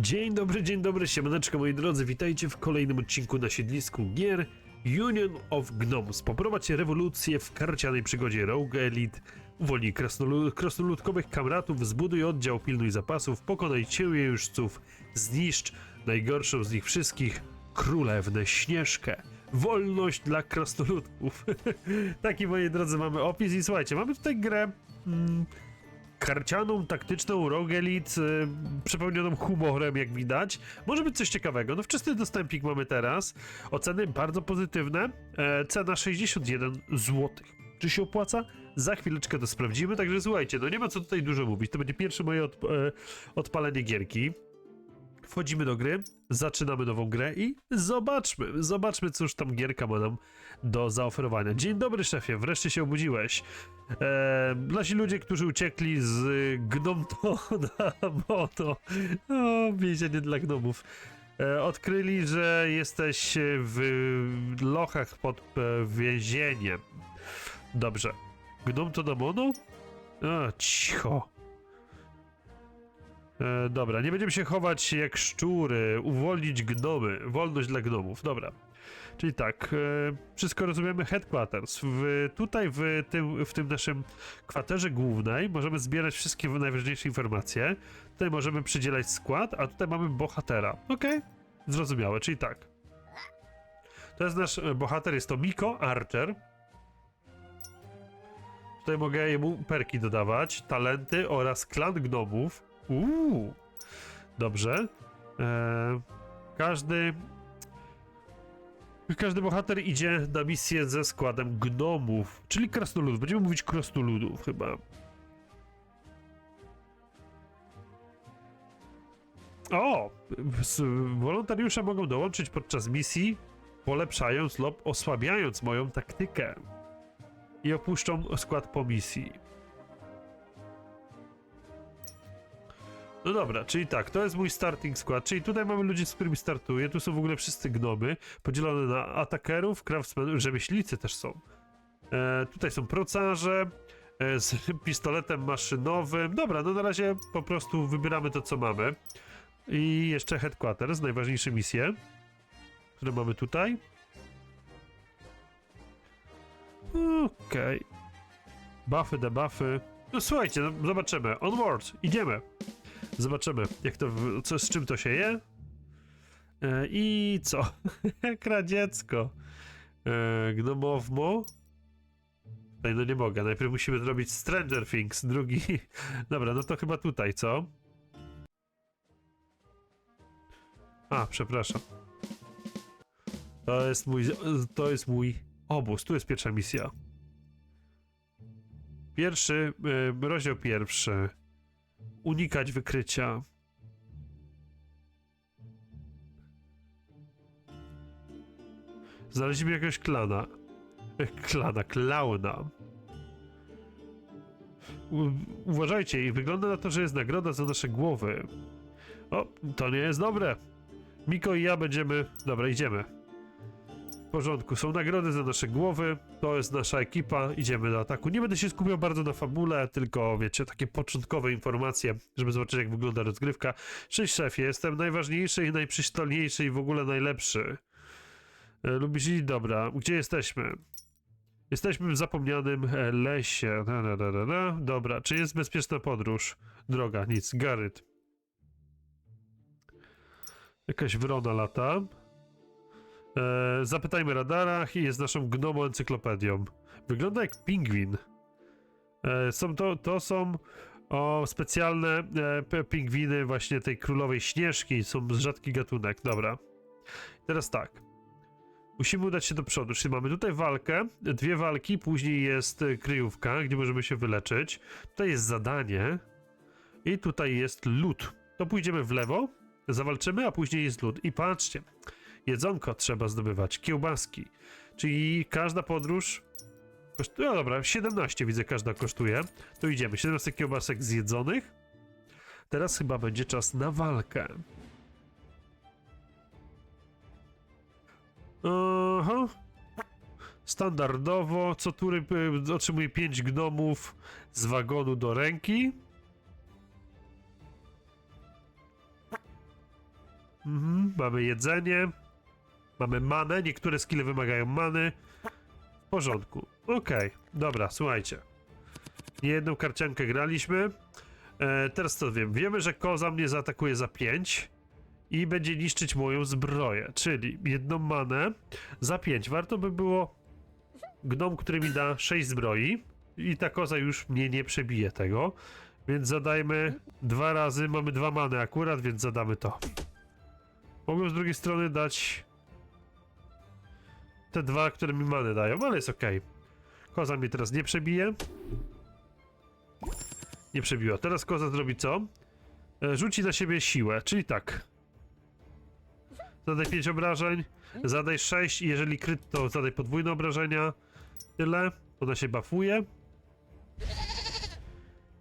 Dzień dobry, dzień dobry, siemaneczko moi drodzy, witajcie w kolejnym odcinku na siedlisku gier Union of Gnomes. Poprowadź rewolucję w karcianej przygodzie Rogue Elite, uwolnij krasnolu- krasnoludkowych kamratów, zbuduj oddział, pilnuj zapasów, pokonaj ciemiężców, zniszcz najgorszą z nich wszystkich, królewnę Śnieżkę. Wolność dla krasnoludków. Taki, moi drodzy, mamy opis i słuchajcie, mamy tutaj grę... Mm, karcianą, taktyczną Rogue Elite, y, przepełnioną humorem, jak widać. Może być coś ciekawego. No wczesny dostępik mamy teraz. Oceny bardzo pozytywne. E, cena 61 zł. Czy się opłaca? Za chwileczkę to sprawdzimy, także słuchajcie, no nie ma co tutaj dużo mówić. To będzie pierwsze moje odp e, odpalenie gierki. Wchodzimy do gry, zaczynamy nową grę i zobaczmy, zobaczmy cóż tam gierka ma nam do zaoferowania. Dzień dobry szefie, wreszcie się obudziłeś. E, nasi ludzie, którzy uciekli z Gnomtona, bo to o, więzienie dla gnomów, e, odkryli, że jesteś w lochach pod e, więzieniem. Dobrze. Gnom to na mono? A, cicho. E, dobra, nie będziemy się chować jak szczury, uwolnić gnomy, wolność dla gnomów, dobra. Czyli tak, e, wszystko rozumiemy headquarters. W, tutaj w tym, w tym naszym kwaterze głównej możemy zbierać wszystkie najważniejsze informacje. Tutaj możemy przydzielać skład, a tutaj mamy bohatera. Okej, zrozumiałe, czyli tak. To jest nasz e, bohater, jest to Miko Archer. Tutaj mogę jemu perki dodawać, talenty oraz klan gnomów. Uuu, dobrze. Eee, każdy każdy bohater idzie na misję ze składem gnomów, czyli krasnoludów. Będziemy mówić krasnoludów chyba. O! Wolontariusze mogą dołączyć podczas misji, polepszając lub osłabiając moją taktykę. I opuszczą skład po misji. No dobra, czyli tak, to jest mój starting skład, czyli tutaj mamy ludzi, z którymi startuję, tu są w ogóle wszyscy gnomy, podzielone na atakerów, craftsmenów, rzemieślnicy też są. E, tutaj są procarze e, z pistoletem maszynowym. Dobra, no na razie po prostu wybieramy to, co mamy. I jeszcze headquarters, najważniejsze misje, które mamy tutaj. Okej. Buffy, debuffy. No słuchajcie, no, zobaczymy. Onward, idziemy. Zobaczymy, jak to, co, z czym to się je. E, I co? Kradziecko. E, gnomowmo. Tutaj no nie mogę, najpierw musimy zrobić Stranger Things, drugi... Dobra, no to chyba tutaj, co? A, przepraszam. To jest mój, to jest mój obóz, tu jest pierwsza misja. Pierwszy, e, rozdział pierwszy unikać wykrycia. Znaleźliśmy jakiegoś klana. Ech, klana, klauna. U, uważajcie, i wygląda na to, że jest nagroda za nasze głowy. O, to nie jest dobre. Miko i ja będziemy. Dobra, idziemy. W porządku, są nagrody za nasze głowy, to jest nasza ekipa, idziemy do ataku. Nie będę się skupiał bardzo na fabule, tylko wiecie, takie początkowe informacje, żeby zobaczyć jak wygląda rozgrywka. Cześć szefie, jestem najważniejszy i najprzystojniejszy i w ogóle najlepszy. E, Lubisz iść? Dobra, gdzie jesteśmy? Jesteśmy w zapomnianym e, lesie. Da, da, da, da, da. Dobra, czy jest bezpieczna podróż? Droga, nic. Garyt. Jakaś wrona lata. E, zapytajmy radarach i jest naszą gnomą encyklopedią. Wygląda jak pingwin. E, są to, to są o, specjalne e, pingwiny właśnie tej królowej Śnieżki. Są z rzadki gatunek. Dobra. Teraz tak. Musimy udać się do przodu. Czyli mamy tutaj walkę, dwie walki, później jest e, kryjówka, gdzie możemy się wyleczyć. Tutaj jest zadanie i tutaj jest lód. To pójdziemy w lewo, zawalczymy, a później jest lód. I patrzcie, jedzonko trzeba zdobywać, kiełbaski. Czyli każda podróż no dobra, 17 widzę każda kosztuje. To idziemy, 17 kiełbasek zjedzonych. Teraz chyba będzie czas na walkę. Aha. Standardowo, co tury y, otrzymuje 5 gnomów z wagonu do ręki. Mhm, mamy jedzenie. Mamy manę. Niektóre skille wymagają many. W porządku. Okej, dobra, słuchajcie. Nie jedną karciankę graliśmy. E, teraz co wiem? Wiemy, że koza mnie zaatakuje za 5 i będzie niszczyć moją zbroję, czyli jedną manę za 5. Warto by było gnom, który mi da 6 zbroi i ta koza już mnie nie przebije tego, więc zadajmy dwa razy, mamy dwa many akurat, więc zadamy to. Mogłem z drugiej strony dać te dwa, które mi many dają, ale jest ok. Koza mnie teraz nie przebije. Nie przebiła. Teraz koza zrobi co? E, Rzuci na siebie siłę, czyli tak. Zadaj 5 obrażeń, zadaj 6 i jeżeli kryt, to zadaj podwójne obrażenia. Tyle. Ona się bafuje.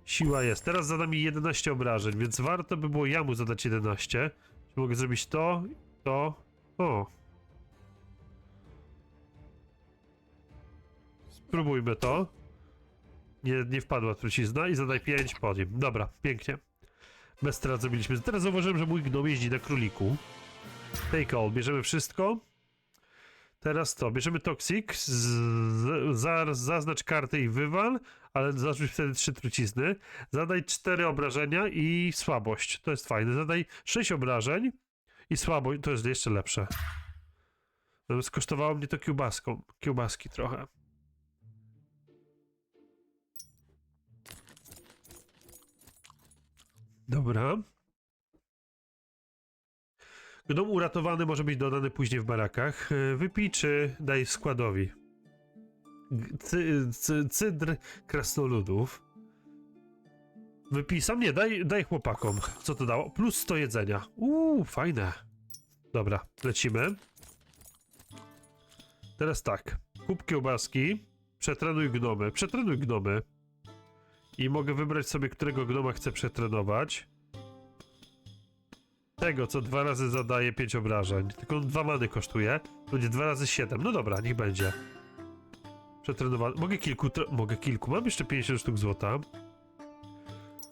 Siła jest. Teraz zada mi 11 obrażeń, więc warto by było ja mu zadać 11. Czy mogę zrobić to, to. O. Spróbujmy to. Nie, nie wpadła trucizna i zadaj 5 po nim. Dobra, pięknie. Bez strat zrobiliśmy. Teraz zauważyłem, że mój gnom jeździ na króliku. Take all, bierzemy wszystko. Teraz to, bierzemy toksik, z, z, zaznacz kartę i wywal, ale zarzuć wtedy trzy trucizny. Zadaj cztery obrażenia i słabość, to jest fajne. Zadaj sześć obrażeń i słabość, to jest jeszcze lepsze. Skosztowało mnie to kiełbaską, kiełbaski trochę. Dobra. Gnom uratowany może być dodany później w barakach. E, Wypij czy daj składowi. Cy, cy, cydr krasnoludów. Wypij sam? Nie, daj, daj chłopakom. Co to dało? Plus 100 jedzenia. Uuu, fajne. Dobra, lecimy. Teraz tak. Kup kiełbaski. Przetrenuj gnomy. Przetrenuj gnomy. I mogę wybrać sobie, którego gnoma chcę przetrenować. Tego, co dwa razy zadaje 5 obrażeń. Tylko dwa many kosztuje. Będzie dwa razy 7. No dobra, niech będzie. Przetrenowany. Mogę kilku. Mogę kilku. Mam jeszcze 50 sztuk złota.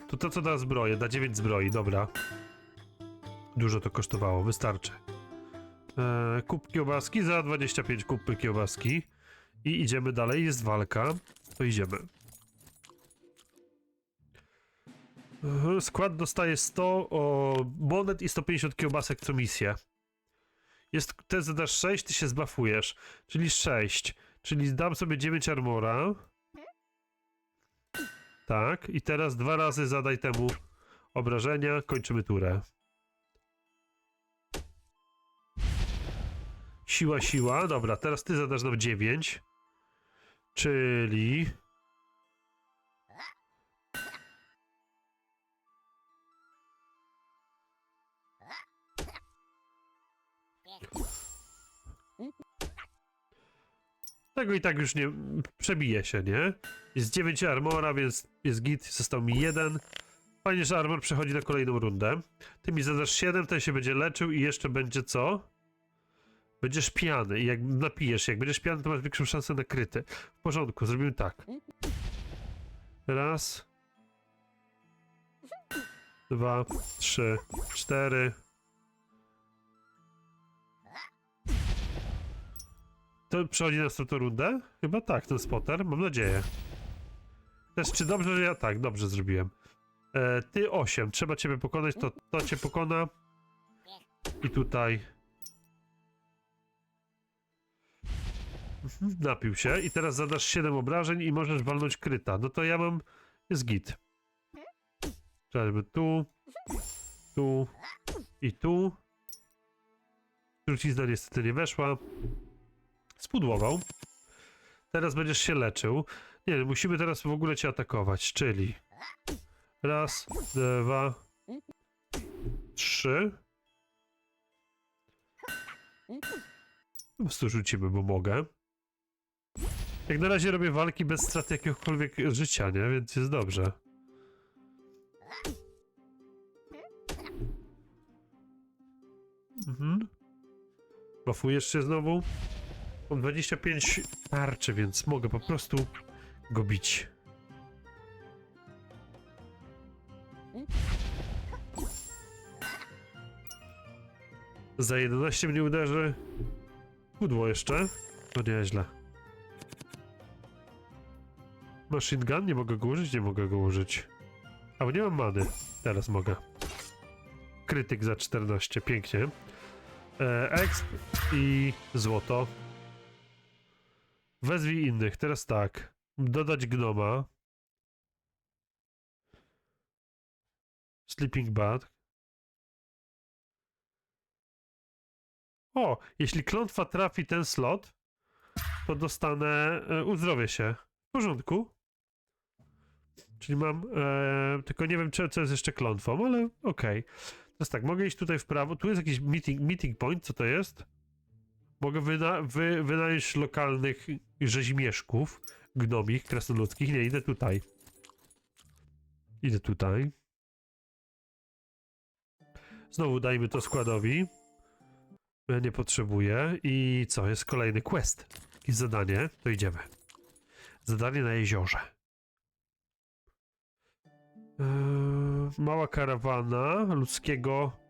To to, co da zbroję. Da 9 zbroi, dobra. Dużo to kosztowało, wystarczy. Eee, kup kiełbaski za 25 kupy kiełbaski. I idziemy dalej. Jest walka. To idziemy. Skład dostaje 100 o monet i 150 kiełbasek co misję. Jest, zadasz 6, ty się zbafujesz. Czyli 6. Czyli dam sobie 9 armora. Tak, i teraz dwa razy zadaj temu obrażenia. Kończymy turę. Siła, siła. Dobra, teraz ty zadasz nam 9. Czyli... Tego i tak już nie przebije się, nie? Jest 9 armora, więc jest git, został mi jeden. Fajnie, że armor przechodzi na kolejną rundę. Ty mi zadasz 7, ten się będzie leczył i jeszcze będzie co? Będziesz pijany i jak napijesz jak będziesz pijany, to masz większą szansę na kryty. W porządku, zrobimy tak. Raz. Dwa, trzy, cztery. To przechodzi na następną rundę? Chyba tak, ten spotter, mam nadzieję. Też czy dobrze, że ja tak, dobrze zrobiłem. E, ty 8, trzeba ciebie pokonać, to, to cię pokona. I tutaj. Mhm, Napił się i teraz zadasz 7 obrażeń i możesz walnąć kryta. No to ja mam. Jest git. Żeby tu, tu i tu. Trucizna niestety nie weszła. Spudłował. Teraz będziesz się leczył. Nie, musimy teraz w ogóle cię atakować, czyli raz, dwa, trzy. Po prostu rzucimy, bo mogę. Jak na razie robię walki bez straty jakiegokolwiek życia, nie? Więc jest dobrze. Mhm. Bafujesz się znowu? Mam 25 tarczy, więc mogę po prostu go bić. Za 11 mnie uderzy. Pudło jeszcze. To nieźle. Machine gun? Nie mogę go użyć? Nie mogę go użyć. A nie mam many. Teraz mogę. Krytyk za 14. Pięknie. E, exp i złoto. Wezwij innych. Teraz tak. Dodać gnoma. Sleeping Bag. O, jeśli klątwa trafi ten slot, to dostanę. E, uzdrowię się. W porządku. Czyli mam. E, tylko nie wiem, czy, co jest jeszcze klątwą, ale okej. Teraz tak, mogę iść tutaj w prawo. Tu jest jakiś meeting, meeting point, co to jest? Mogę wyna, wy, wynająć lokalnych rzeźmieszków, gnomich, krasnoludzkich. Nie, idę tutaj. Idę tutaj. Znowu dajmy to składowi. Ja nie potrzebuję. I co? Jest kolejny quest. I zadanie. To idziemy. Zadanie na jeziorze. Eee, mała karawana ludzkiego.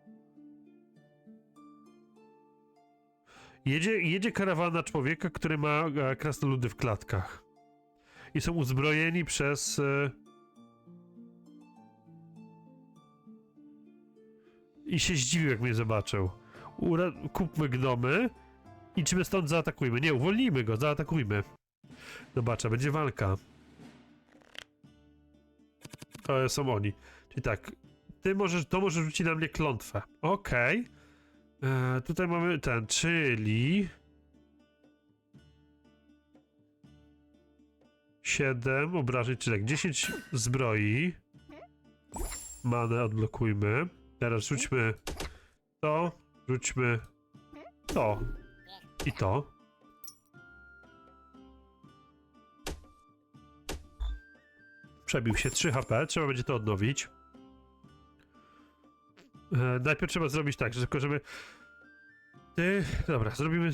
Jedzie, jedzie karawana człowieka, który ma e, krasnoludy w klatkach. I są uzbrojeni przez. E, I się zdziwił, jak mnie zobaczył. Ura kupmy gnomy i czy my stąd zaatakujmy? Nie, uwolnijmy go, zaatakujmy. Zobaczę, będzie walka. To są oni. Czyli tak, ty możesz, to może rzucić na mnie klątwę. Okej. E, tutaj mamy ten, czyli... 7 obrażeń, czyli tak, 10 zbroi. Manę odblokujmy. Teraz rzućmy to, rzućmy to i to. Przebił się 3 HP, trzeba będzie to odnowić. E, najpierw trzeba zrobić tak, że tylko żeby... Dobra, zrobimy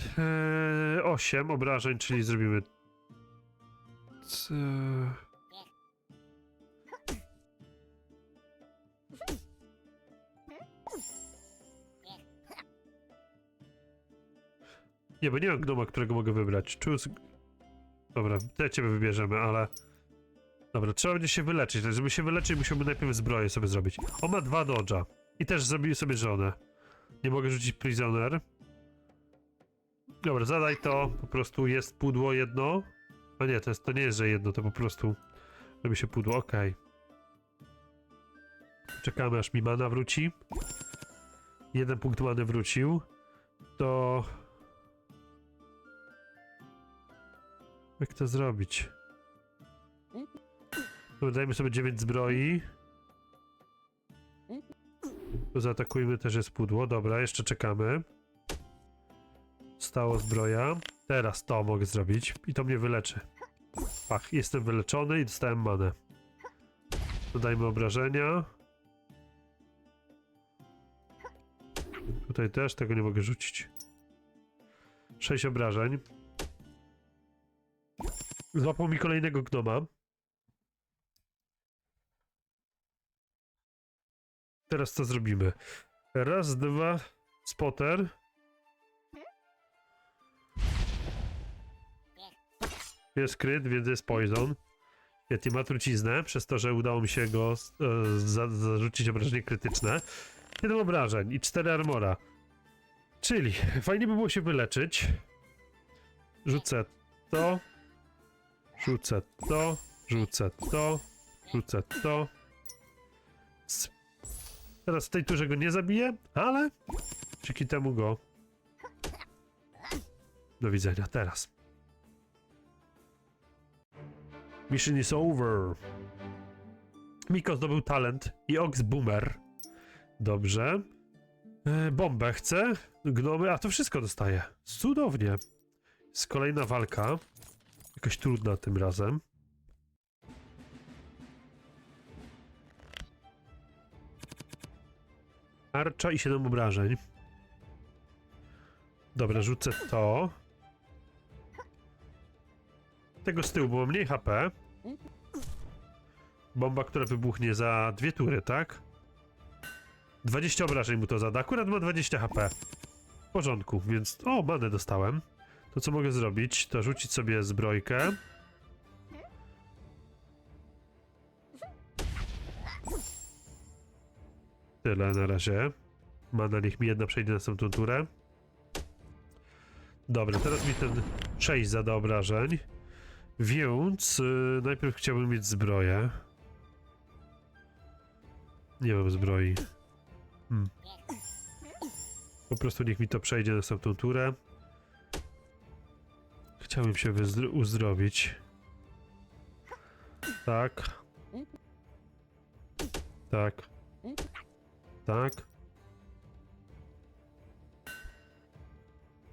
e, 8 obrażeń, czyli zrobimy... C... Nie, bo nie mam gnoma, którego mogę wybrać. Choose... Dobra, te ciebie wybierzemy, ale... Dobra, trzeba będzie się wyleczyć. Żeby się wyleczyć, musiałbym najpierw zbroję sobie zrobić. On ma dwa dodża. I też zrobił sobie żonę. Nie mogę rzucić prisoner. Dobra, zadaj to. Po prostu jest pudło jedno. A nie, to, jest, to nie jest, że jedno, to po prostu robi się pudło. Okej. Czekamy, aż mi mana wróci. Jeden punkt many wrócił. To... Jak to zrobić? Dobra, dajmy sobie 9 zbroi. Tu zaatakujmy też jest pudło. Dobra, jeszcze czekamy. Stało zbroja. Teraz to mogę zrobić i to mnie wyleczy. Pach, jestem wyleczony i dostałem manę. Dodajmy obrażenia. Tutaj też tego nie mogę rzucić. 6 obrażeń. Złapał mi kolejnego gnoma. Teraz co zrobimy? Raz, dwa, spotter. Jest kryt, więc jest poison. Yeti ma truciznę, przez to, że udało mi się go e, za, zarzucić obrażenie krytyczne. 7 obrażeń i 4 armora. Czyli fajnie by było się wyleczyć. Rzucę to. Rzucę to. Rzucę to. Rzucę to. Teraz w tej turze go nie zabiję, ale dzięki temu go. Do widzenia teraz. Mission is over. Miko zdobył talent i Ox Boomer. Dobrze. E, bombę chcę. Gnomy, a to wszystko dostaje. Cudownie. Jest kolejna walka. Jakaś trudna tym razem. Arcza i 7 obrażeń. Dobra, rzucę to. Tego z tyłu było mniej HP. Bomba, która wybuchnie za dwie tury, tak? 20 obrażeń mu to zada. Akurat ma 20 HP. porządku, więc... O, manę dostałem. To co mogę zrobić, to rzucić sobie zbrojkę. Tyle na razie. Mana niech mi jedna przejdzie na następną turę. Dobra, teraz mi ten 6 zada obrażeń. Więc y, najpierw chciałbym mieć zbroję. Nie mam zbroi. Hmm. Po prostu niech mi to przejdzie na następną turę. Chciałbym się uzdrowić. Tak. Tak. Tak.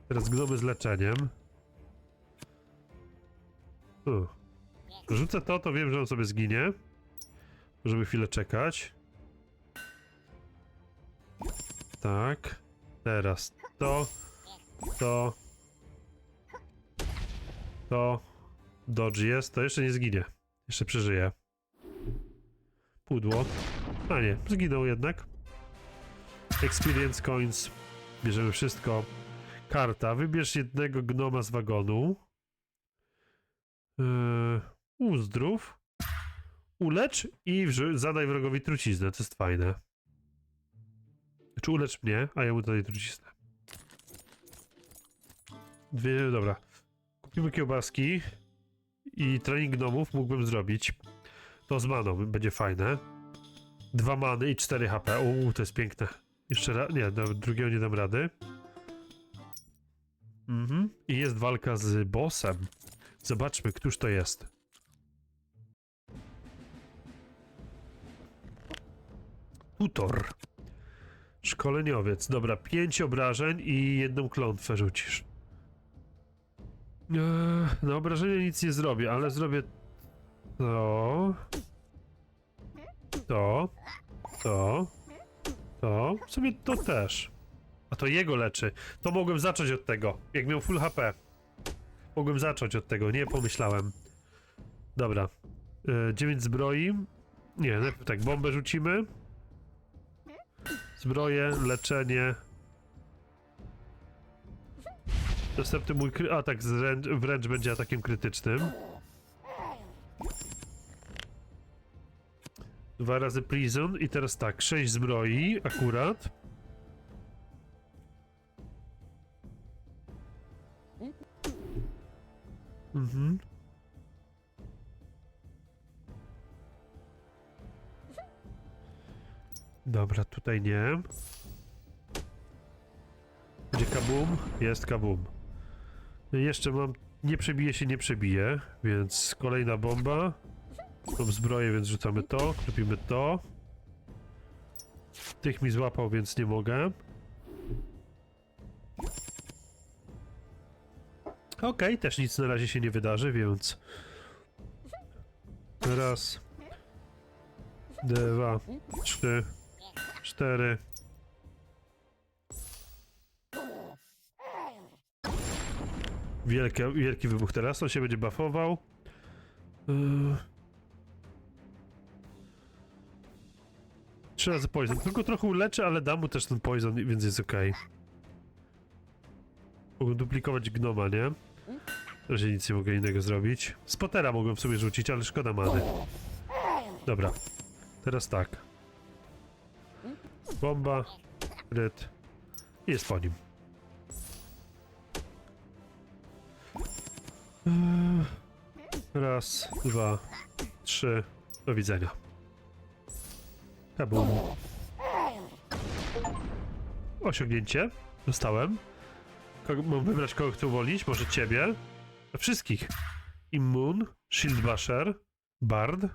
Teraz gnomy z leczeniem. U. Rzucę to, to wiem, że on sobie zginie. Możemy chwilę czekać. Tak. Teraz to, to, to. Dodge jest, to jeszcze nie zginie. Jeszcze przeżyje. Pudło. A nie, zginął jednak. Experience coins. Bierzemy wszystko. Karta. Wybierz jednego gnoma z wagonu. Yy, uzdrów. Ulecz i zadaj wrogowi truciznę. To jest fajne. Czy ulecz mnie, a ja mu dodaj truciznę. Dwie, dobra. Kupimy kiełbaski i trening gnomów mógłbym zrobić. To z maną będzie fajne. Dwa many i 4 HP. Uuu, to jest piękne. Jeszcze raz. Nie, drugiego nie dam rady. Mhm. I jest walka z bossem. Zobaczmy, któż to jest. Tutor. Szkoleniowiec. Dobra, pięć obrażeń i jedną klątwę rzucisz. Eee, na obrażenie nic nie zrobię, ale zrobię to. To. To. To. W sumie to też. A to jego leczy. To mogłem zacząć od tego. Jak miał full HP. Mogłem zacząć od tego, nie pomyślałem. Dobra. Yy, 9 zbroi. Nie, najpierw tak, bombę rzucimy. Zbroje, leczenie. Następny mój atak zręcz, wręcz będzie atakiem krytycznym. Dwa razy prison i teraz tak, sześć zbroi akurat. Tutaj nie. Gdzie kabum? Jest kabum. Jeszcze mam. Nie przebije się, nie przebije, więc kolejna bomba. Tą zbroję, więc rzucamy to, klepimy to. Tych mi złapał, więc nie mogę. Okej, też nic na razie się nie wydarzy, więc... Raz. Dwa. Trzy. Wielkie, wielki wybuch teraz, on się będzie buffował. Yy. Trzy razy poison. Tylko trochę uleczę, ale dam mu też ten poison, więc jest ok. Mogę duplikować gnoma, nie? W razie nic nie mogę innego zrobić. Spotera mogłem sobie rzucić, ale szkoda many. Dobra. Teraz tak. Bomba. Ryt. Jest po nim. Eee, Raz, dwa, trzy. Do widzenia. Kabum. Osiągnięcie. Dostałem. Kogo, mam wybrać kogo chcę uwolnić? Może ciebie? Wszystkich. Immun, Shield Basher, Bard.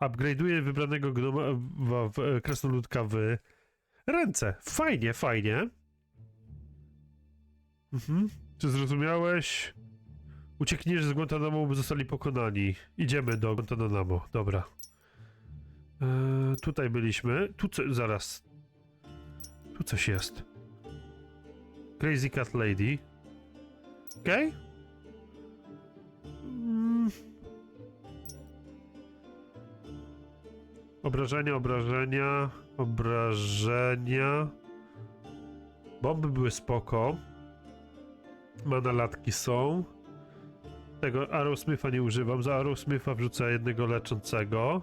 Upgrade'uję wybranego gnoma, w, w, krasnoludka w ręce. Fajnie, fajnie. Mhm. Czy zrozumiałeś? Uciekniesz z Guantanamo, by zostali pokonani. Idziemy do Guantanamo. Dobra. Eee, tutaj byliśmy. Tu co, zaraz. Tu coś jest. Crazy Cat Lady. Okej. Mm. Obrażenia, obrażenia, obrażenia. Bomby były spoko. Manalatki są. Tego Arrowsmitha nie używam. Za Arrowsmitha wrzucę jednego leczącego.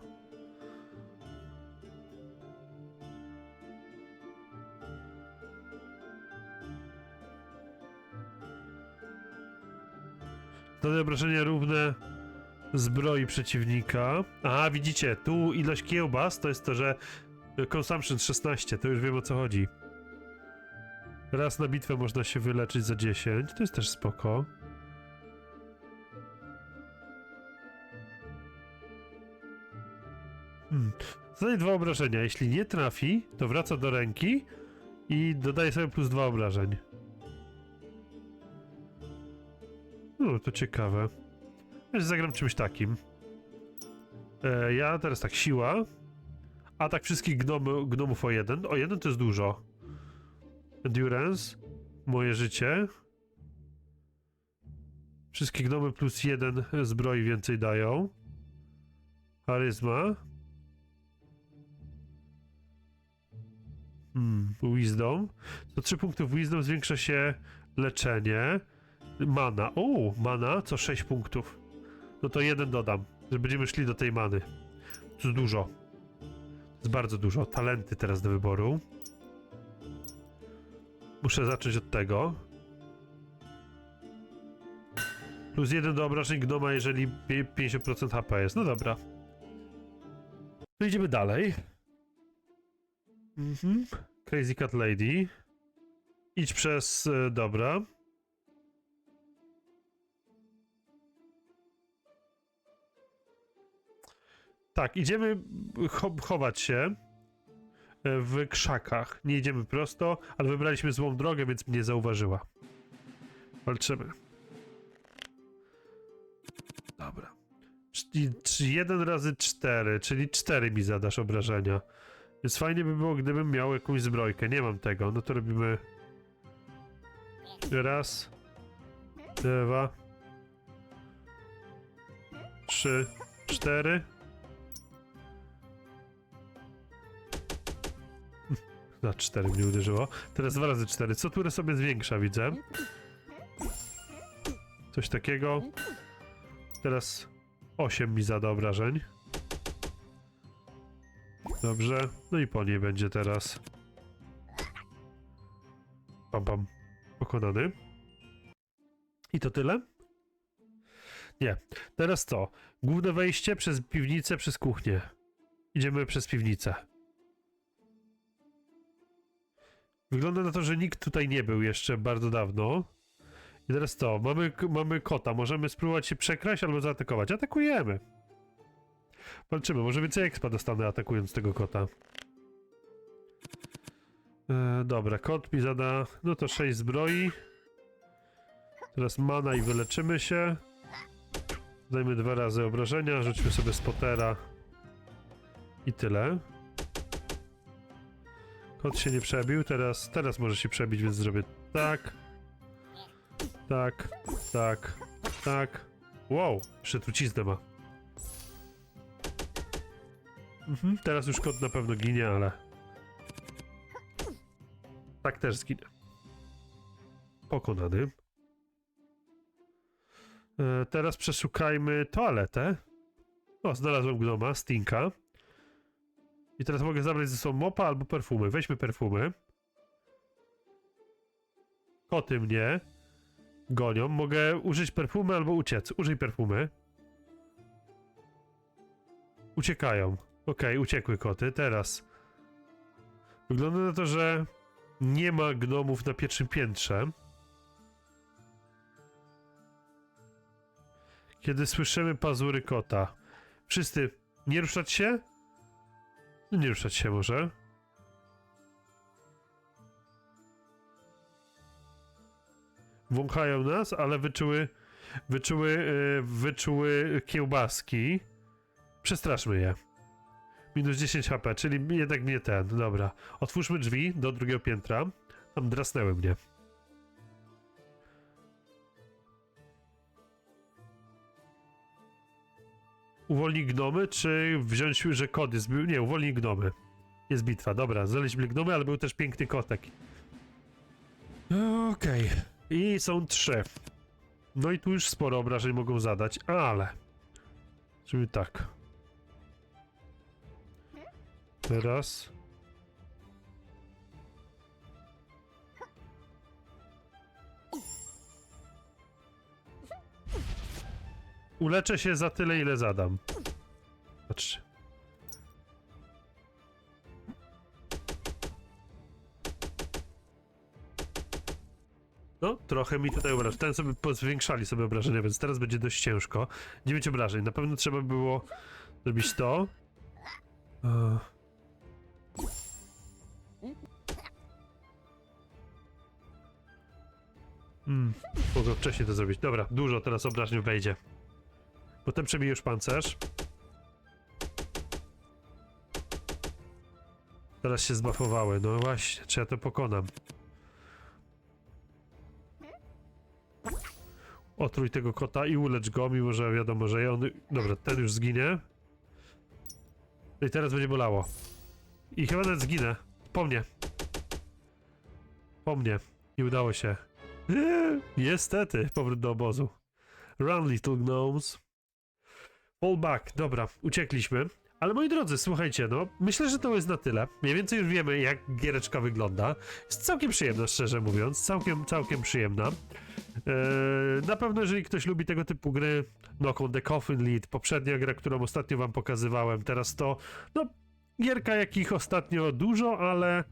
Dane obrażenia równe zbroi przeciwnika. Aha, widzicie, tu ilość kiełbas to jest to, że consumption 16, to już wiem o co chodzi. Raz na bitwę można się wyleczyć za 10, to jest też spoko. Hmm. Zadaje dwa obrażenia. Jeśli nie trafi, to wraca do ręki i dodaje sobie plus dwa obrażeń. No, to ciekawe. Zagram czymś takim. E, ja teraz tak, siła. Atak wszystkich gnomy, gnomów o jeden. O jeden to jest dużo. Endurance. Moje życie. Wszystkie gnomy plus jeden zbroi więcej dają. Charyzma. Hmm, wisdom. To 3 punktów wisdom zwiększa się leczenie. Mana. O, mana co 6 punktów. No to jeden dodam, że będziemy szli do tej many. To jest dużo. To jest bardzo dużo. Talenty teraz do wyboru. Muszę zacząć od tego. Plus jeden do obrażeń gnoma, jeżeli pi- 50% HP jest. No dobra. To idziemy dalej. Mhm. Crazy Cat Lady. Idź przez... E, dobra. Tak, idziemy cho chować się e, w krzakach. Nie idziemy prosto, ale wybraliśmy złą drogę, więc mnie zauważyła. Walczymy. Dobra. Czyli 1 razy 4, czyli 4 mi zadasz obrażenia. Więc fajnie by było, gdybym miał jakąś zbrojkę. Nie mam tego. No to robimy. Raz. Dwa. Trzy. Cztery. Na cztery mnie uderzyło. Teraz dwa razy cztery. Co turę sobie zwiększa, widzę. Coś takiego. Teraz 8 mi zada obrażeń. Dobrze. No i po niej będzie teraz. Pam, pam. Pokonany. I to tyle? Nie. Teraz co? Główne wejście przez piwnicę, przez kuchnię. Idziemy przez piwnicę. Wygląda na to, że nikt tutaj nie był jeszcze bardzo dawno. I teraz co? Mamy, mamy kota. Możemy spróbować się przekraść albo zaatakować. Atakujemy. Walczymy. Może więcej expa dostanę atakując tego kota. E, dobra, kot mi zada... No to 6 zbroi. Teraz mana i wyleczymy się. Dajmy dwa razy obrażenia. Rzućmy sobie spotera. I tyle. Kot się nie przebił, teraz, teraz może się przebić, więc zrobię tak. Tak, tak, tak. Wow, jeszcze truciznę ma. Mhm, teraz już kot na pewno ginie, ale... Tak też zginę. Pokonany. E, teraz przeszukajmy toaletę. O, znalazłem gnoma, Stinka. I teraz mogę zabrać ze sobą mopa albo perfumy. Weźmy perfumy. Koty mnie gonią. Mogę użyć perfumy albo uciec. Użyj perfumy. Uciekają. Okej, uciekły koty. Teraz. Wygląda na to, że nie ma gnomów na pierwszym piętrze. Kiedy słyszymy pazury kota. Wszyscy nie ruszać się? Nie ruszać się może. Wąchają nas, ale wyczuły, wyczuły, yy, wyczuły kiełbaski. Przestraszmy je. Minus 10 HP, czyli jednak nie ten. Dobra. Otwórzmy drzwi do drugiego piętra. Tam drasnęły mnie. Uwolnij gnomy, czy wziąć, że kod jest... Nie, uwolnij gnomy. Jest bitwa, dobra. Znaleźliśmy gnomy, ale był też piękny kotek. Okej. I są trzy. No i tu już sporo obrażeń mogą zadać, ale... Czyli tak. Teraz... Uleczę się za tyle, ile zadam. Patrzcie. No, trochę mi tutaj obraż. Ten sobie zwiększali sobie obrażenia, więc teraz będzie dość ciężko. 9 obrażeń. Na pewno trzeba było zrobić to. E. Hmm, mogę wcześniej to zrobić. Dobra, dużo teraz obrażeń wejdzie. Potem przebije już pancerz. Teraz się zbafowały. No właśnie, czy ja to pokonam? Otrój tego kota i ulecz go, mimo że wiadomo, że on... Dobra, ten już zginie. I teraz będzie bolało. I chyba nawet zginę. Po mnie. Po mnie. Nie udało się. Niestety, powrót do obozu. Run, little gnomes. Fall back. Dobra, uciekliśmy. Ale moi drodzy, słuchajcie, no, myślę, że to jest na tyle. Mniej więcej już wiemy, jak giereczka wygląda. Jest całkiem przyjemna, szczerze mówiąc. Całkiem, całkiem przyjemna. Eee, na pewno, jeżeli ktoś lubi tego typu gry, Knock on the Coffin Lead, poprzednia gra, którą ostatnio wam pokazywałem, teraz to, no, gierka jakich ostatnio dużo, ale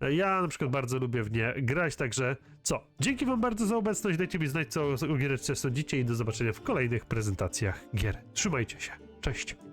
ja na przykład bardzo lubię w nie grać, także co? Dzięki wam bardzo za obecność, dajcie mi znać, co o giereczce sądzicie i do zobaczenia w kolejnych prezentacjach gier. Trzymajcie się, cześć!